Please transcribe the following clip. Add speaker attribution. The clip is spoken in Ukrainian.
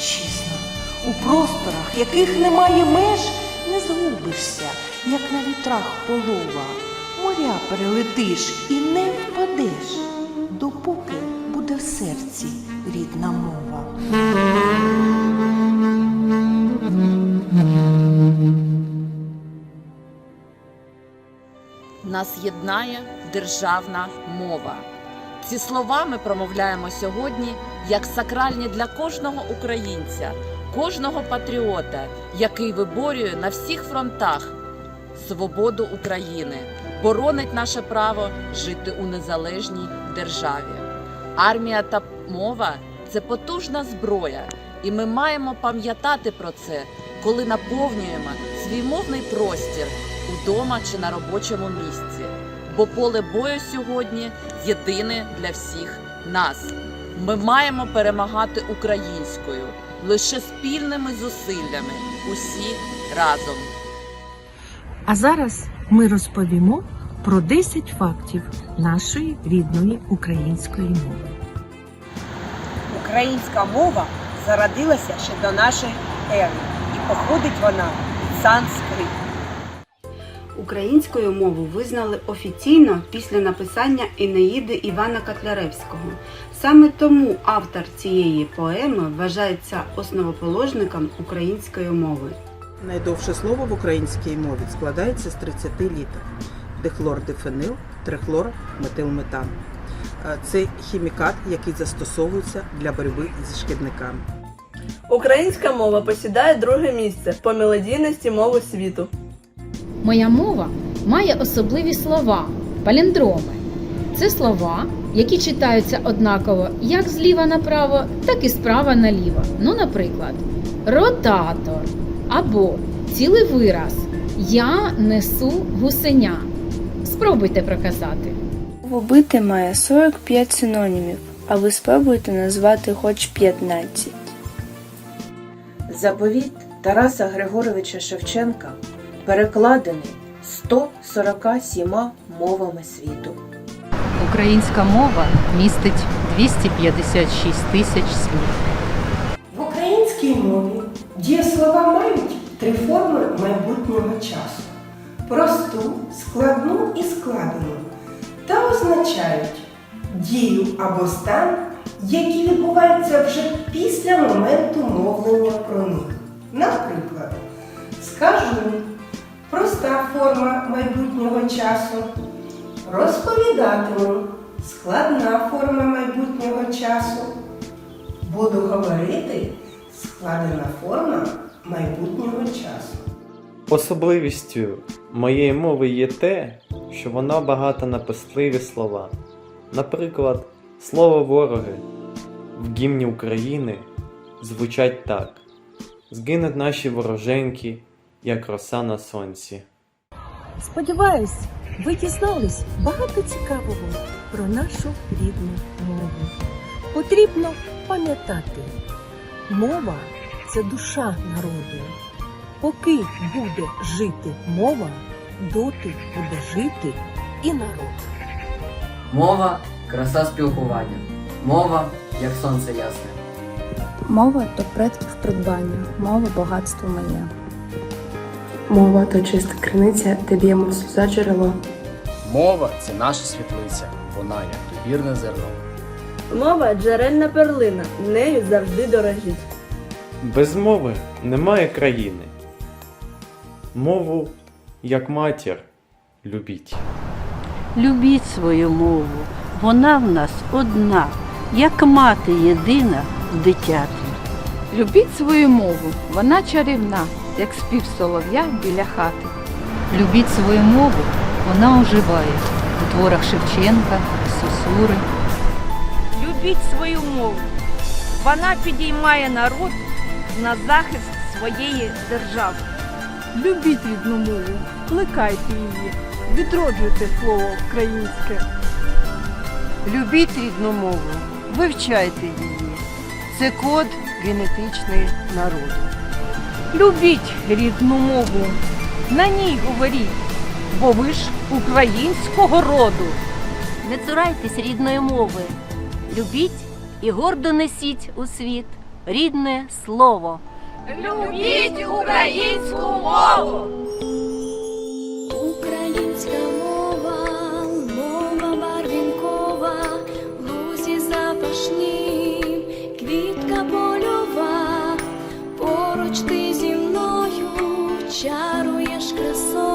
Speaker 1: вітчизна. У просторах, яких немає меж, не згубишся, як на вітрах полова. Моря перелетиш і не впадеш, допоки буде в серці рідна мова.
Speaker 2: Нас єднає державна мова. Ці слова ми промовляємо сьогодні як сакральні для кожного українця, кожного патріота, який виборює на всіх фронтах свободу України, боронить наше право жити у незалежній державі. Армія та мова це потужна зброя, і ми маємо пам'ятати про це, коли наповнюємо свій мовний простір удома чи на робочому місці. Бо поле бою сьогодні єдине для всіх нас. Ми маємо перемагати українською лише спільними зусиллями, усі разом.
Speaker 1: А зараз ми розповімо про 10 фактів нашої рідної української мови.
Speaker 3: Українська мова зародилася ще до нашої ери і походить вона від санскриту.
Speaker 4: Українською мову визнали офіційно після написання Енеїди Івана Котляревського. Саме тому автор цієї поеми вважається основоположником української мови.
Speaker 5: Найдовше слово в українській мові складається з 30 літер. Дихлордифенил, трихлор, метилметан. Е, Це хімікат, який застосовується для боротьби зі шкідниками.
Speaker 6: Українська мова посідає друге місце по мелодійності мови світу.
Speaker 7: Моя мова має особливі слова паліндроми. Це слова, які читаються однаково як зліва направо, так і справа наліво. Ну, наприклад, ротатор або цілий вираз Я несу гусеня. Спробуйте проказати.
Speaker 8: Вбити має 45 синонімів, а ви спробуйте назвати хоч 15.
Speaker 9: Заповіт Тараса Григоровича Шевченка перекладений 147 мовами світу.
Speaker 10: Українська мова містить 256 тисяч слів.
Speaker 11: В українській мові дієслова мають три форми майбутнього часу: просту, складну і складену, та означають дію або стан, які відбуваються вже після моменту мовлення про них. Наприклад, скажу проста форма майбутнього часу, розповідатиму складна форма майбутнього часу. Буду говорити складена форма майбутнього часу.
Speaker 12: Особливістю моєї мови є те, що вона багата на пестливі слова. Наприклад, слово вороги в гімні України звучать так: Згинуть наші вороженьки, як роса на сонці.
Speaker 1: Сподіваюсь, ви дізнались багато цікавого про нашу рідну мову. Потрібно пам'ятати, мова це душа народу. Поки буде жити мова, доти буде жити і народ.
Speaker 13: Мова краса спілкування. Мова як сонце ясне.
Speaker 8: Мова то предків придбання, мова багатство моє.
Speaker 14: Мова то чиста криниця, де б'ємо за джерело.
Speaker 15: Мова це наша світлиця, вона як добірне зерно.
Speaker 6: Мова джерельна перлина, нею завжди дорожіть.
Speaker 12: Без мови немає країни. Мову, як матір, любіть.
Speaker 16: Любіть свою мову, вона в нас одна, як мати єдина в дитяті.
Speaker 17: Любіть свою мову, вона чарівна, як спів солов'я біля хати.
Speaker 10: Любіть свою мову, вона оживає у творах Шевченка, Сосури.
Speaker 18: Любіть свою мову, вона підіймає народ на захист своєї держави.
Speaker 19: Любіть рідну мову, плекайте її, відроджуйте слово українське.
Speaker 18: Любіть рідну мову, вивчайте її. Це код генетичний народу. Любіть рідну мову, на ній говоріть, бо ви ж українського роду.
Speaker 16: Не цурайтесь рідної мови. Любіть і гордо несіть у світ рідне слово.
Speaker 18: Любіть українську мову!
Speaker 20: ти зі мною чаруєш красою.